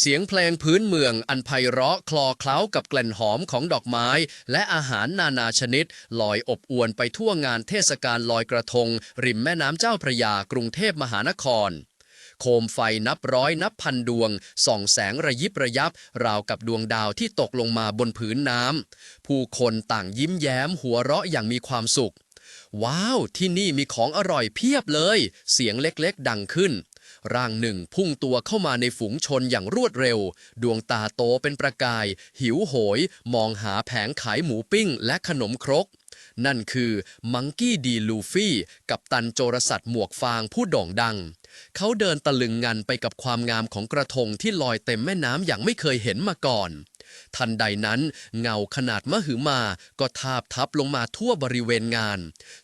เสียงเพลงพื้นเมืองอันไพเราะคลอเคล้ากับกลิ่นหอมของดอกไม้ และอาหารนานาชนิด ลอยอบอวนไปทั่วงานเทศกาลลอยกระทง ริมแม่น้ำเจ้าพระยากรุงเทพมหานคร โคมไฟนับร้อยนับพันดวง ส่องแสงระยิบระยับ ราวกับดวงดาวที่ตกลงมาบนผืนน้ำผู้คนต่างยิ้มแย้มหัวเราะอย่างมีความสุขว้าว ที่นี่มีของอร่อยเพียบเลย เสียงเล็กๆ ดังขึ้น ร่างหนึ่งพุ่งตัวเข้ามาในฝูงชนอย่างรวดเร็ว ดวงตาโตเป็นประกาย หิวโหย มองหาแผงขายหมูปิ้งและขนมครก นั่นคือมังกี้ดีลูฟี่ กับตันโจรสัตว์หมวกฟางผู้โด่งดัง เขาเดินตะลึงงันไปกับความงามของกระทงที่ลอยเต็มแม่น้ำอย่างไม่เคยเห็นมาก่อน ทันใดนั้นเงาขนาดมหึมาก็ทาบทับลงมาทั่วบริเวณงาน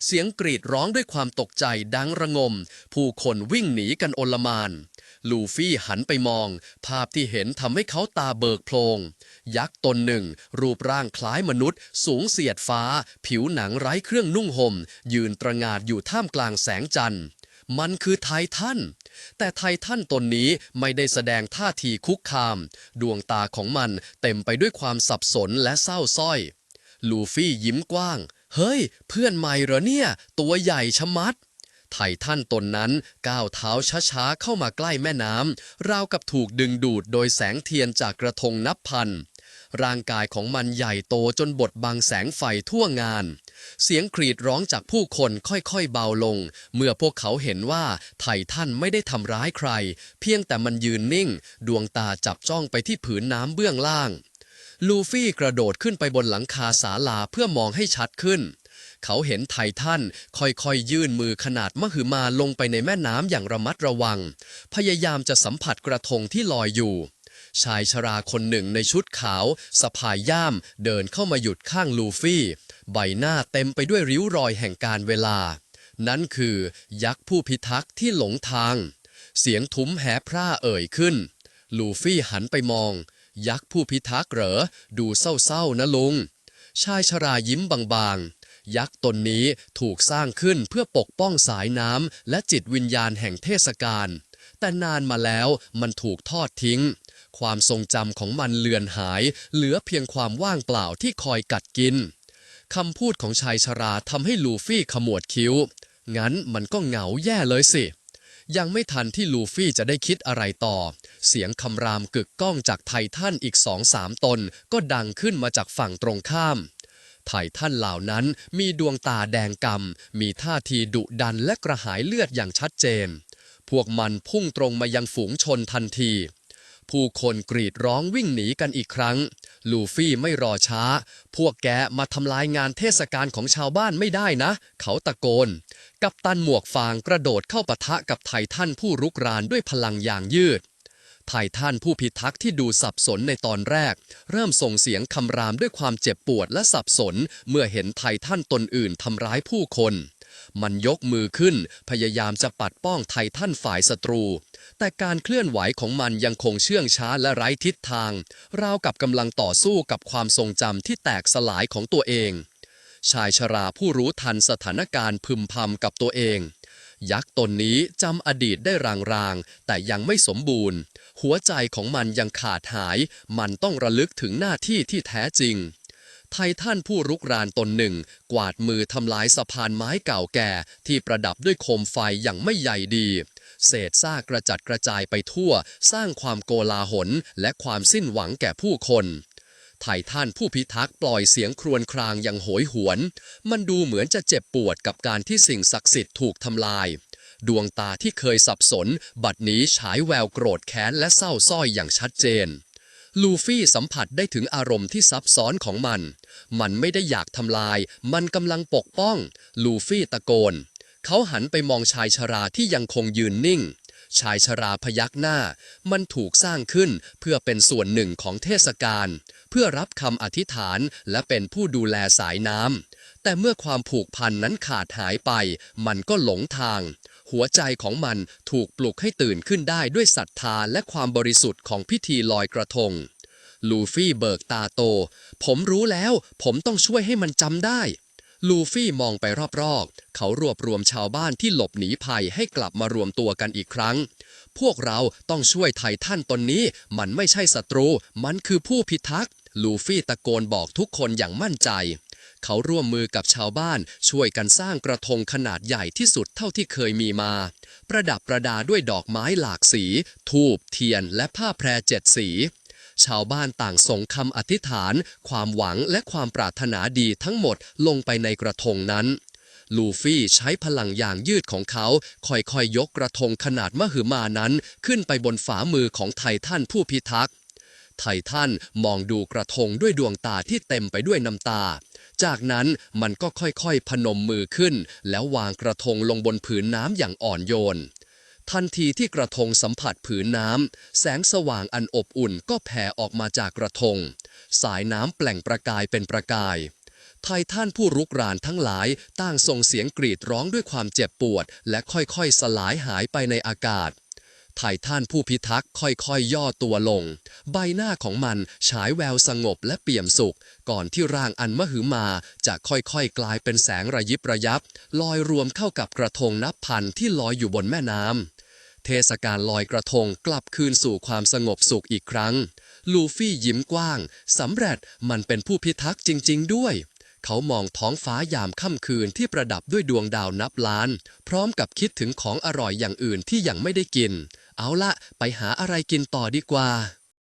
เสียงกรีดร้องด้วยความตกใจดังระงม ผู้คนวิ่งหนีกันโอลมาน ลูฟี่หันไปมอง ภาพที่เห็นทำให้เขาตาเบิกโพลง ยักษ์ตนหนึ่ง รูปร่างคล้ายมนุษย์ สูงเสียดฟ้า ผิวหนังไร้เครื่องนุ่งห่มยืนตระงาดอยู่ท่ามกลางแสงจันทร์ มันคือไททัน แต่ไททันตนนี้ไม่ได้แสดงท่าทีคุกคาม ดวงตาของมันเต็มไปด้วยความสับสนและเศร้าสร้อย ลูฟี่ยิ้มกว้าง เฮ้ย เพื่อนใหม่เหรอเนี่ย ตัวใหญ่ชะมัด ไททันตนนั้นก้าวเท้าช้าๆเข้ามาใกล้แม่น้ำราวกับถูกดึงดูดโดยแสงเทียนจากกระทงนับพัน ร่างกายของมันใหญ่โตจนบดบังแสงไฟทั่วงาน เสียงกรีดร้องจากผู้คนค่อยๆเบาลง เมื่อพวกเขาเห็นว่าไททันไม่ได้ทำร้ายใคร เพียงแต่มันยืนนิ่ง ดวงตาจับจ้องไปที่ผืนน้ำเบื้องล่าง ลูฟี่กระโดดขึ้นไปบนหลังคาศาลาเพื่อมองให้ชัดขึ้นเขาเห็นไททันค่อยๆ ยื่นมือขนาดมหึมาลงไปในแม่น้ำอย่างระมัดระวัง พยายามจะสัมผัสกระทงที่ลอยอยู่ ชายชราคนหนึ่งในชุดขาวสะพายย่ามเดินเข้ามาหยุดข้างลูฟี่ ใบหน้าเต็มไปด้วยริ้วรอยแห่งการเวลา นั่นคือ ยักษ์ผู้พิทักษ์ที่หลงทาง เสียงทุ้มแหพร่าเอ่ยขึ้น ลูฟี่หันไปมอง ยักษ์ผู้พิทักษ์เหรอ ดูเศร้าๆนะลุง ชายชรายิ้มบางๆ ยักษ์ตนนี้ถูกสร้างขึ้นเพื่อปกป้องสายน้ำและจิตวิญญาณแห่งเทศกาลแต่นานมาแล้วมันถูกทอดทิ้ง ความทรงจำของมันเลือนหาย เหลือเพียงความว่างเปล่าที่คอยกัดกินคำพูดของชายชราทำให้ลูฟี่ขมวดคิ้ว งั้นมันก็เหงาแย่เลยสิ ยังไม่ทันที่ลูฟี่จะได้คิดอะไรต่อ เสียงคำรามกึกก้องจากไททันอีกสองสามตน ก็ดังขึ้นมาจากฝั่งตรงข้ามไททันเหล่านั้นมีดวงตาแดงกำมีท่าทีดุดันและกระหายเลือดอย่างชัดเจน พวกมันพุ่งตรงมายังฝูงชนทันที ผู้คนกรีดร้องวิ่งหนีกันอีกครั้ง ลูฟี่ไม่รอช้า พวกแกมาทำลายงานเทศกาลของชาวบ้านไม่ได้นะ เขาตะโกน กัปตันหมวกฟางกระโดดเข้าปะทะกับไททันผู้รุกรานด้วยพลังอย่างยืดไททันผู้พิทักษ์ที่ดูสับสนในตอนแรก เริ่มส่งเสียงคำรามด้วยความเจ็บปวดและสับสน เมื่อเห็นไททันตนอื่นทำร้ายผู้คน มันยกมือขึ้น พยายามจะปัดป้องไททันฝ่ายศัตรู แต่การเคลื่อนไหวของมันยังคงเชื่องช้าและไร้ทิศทาง ราวกับกำลังต่อสู้กับความทรงจำที่แตกสลายของตัวเอง ชายชราผู้รู้ทันสถานการณ์พึมพำกับตัวเอง ยักษ์ตนนี้จำอดีตได้รางๆ แต่ยังไม่สมบูรณ์ หัวใจของมันยังขาดหาย มันต้องระลึกถึงหน้าที่ที่แท้จริงไททันผู้รุกรานตนหนึ่ง กวาดมือทำลายสะพานไม้เก่าแก่ที่ประดับด้วยโคมไฟอย่างไม่ใหญ่ดี เศษซากกระจัดกระจายไปทั่ว สร้างความโกลาหลและความสิ้นหวังแก่ผู้คนไททันผู้พิทักษ์ปล่อยเสียงครวญครางอย่างโหยหวน มันดูเหมือนจะเจ็บปวดกับการที่สิ่งศักดิ์สิทธิ์ถูกทำลาย ดวงตาที่เคยสับสน บัดนี้ฉายแววโกรธแค้นและเศร้าสร้อยอย่างชัดเจน ลูฟี่สัมผัสได้ถึงอารมณ์ที่ซับซ้อนของมัน มันไม่ได้อยากทำลาย มันกำลังปกป้อง ลูฟี่ตะโกน เขาหันไปมองชายชราที่ยังคงยืนนิ่ง ชายชราพยักหน้า มันถูกสร้างขึ้นเพื่อเป็นส่วนหนึ่งของเทศกาลเพื่อรับคำอธิษฐานและเป็นผู้ดูแลสายน้ำแต่เมื่อความผูกพันนั้นขาดหายไป มันก็หลงทาง หัวใจของมันถูกปลุกให้ตื่นขึ้นได้ด้วยศรัทธาและความบริสุทธิ์ของพิธีลอยกระทงลูฟี่เบิกตาโต ผมรู้แล้ว ผมต้องช่วยให้มันจำได้ ลูฟี่มองไปรอบๆ เขารวบรวมชาวบ้านที่หลบหนีภัยให้กลับมารวมตัวกันอีกครั้ง พวกเราต้องช่วยไททันตนนี้ มันไม่ใช่ศัตรู มันคือผู้พิทักษ์ ลูฟี่ตะโกนบอกทุกคนอย่างมั่นใจ เขาร่วมมือกับชาวบ้านช่วยกันสร้างกระทงขนาดใหญ่ที่สุดเท่าที่เคยมีมา ประดับประดาด้วยดอกไม้หลากสี ทูบเทียนและผ้าแพรเจ็ดสี ชาวบ้านต่างส่งคำอธิษฐาน ความหวังและความปรารถนาดีทั้งหมดลงไปในกระทงนั้นลูฟี่ใช้พลังอย่างยืดของเขา ค่อยๆยกกระทงขนาดมหึมานั้น ขึ้นไปบนฝ่ามือของไททันผู้พิทักษ์ไททันมองดูกระทงด้วยดวงตาที่เต็มไปด้วยน้ำตา จากนั้นมันก็ค่อยๆพนมมือขึ้น แล้ววางกระทงลงบนผืนน้ำอย่างอ่อนโยน ทันทีที่กระทงสัมผัสผืนน้ำ แสงสว่างอันอบอุ่นก็แผ่ออกมาจากกระทง สายน้ำแปล่งประกายเป็นประกายไททันผู้รุกรานทั้งหลายต่างส่งเสียงกรีดร้องด้วยความเจ็บปวด และค่อยๆ สลายหายไปในอากาศไททันผู้พิทักษ์ค่อยๆย่อตัวลง ใบหน้าของมันฉายแววสงบและเปี่ยมสุข ก่อนที่ร่างอันมหึมาจะค่อยๆ กลายเป็นแสงระยิบระยับ ลอยรวมเข้ากับกระทงนับพันที่ลอยอยู่บนแม่น้ำ เทศกาลลอยกระทงกลับคืนสู่ความสงบสุขอีกครั้ง ลูฟี่ยิ้มกว้าง สำเร็จมันเป็นผู้พิทักษ์จริง ๆ ด้วย เขามองท้องฟ้ายามค่ำคืนที่ประดับด้วยดวงดาวนับล้าน พร้อมกับคิดถึงของอร่อยอย่างอื่นที่ยังไม่ได้กิน เอาละไปหาอะไรกินต่อดีกว่า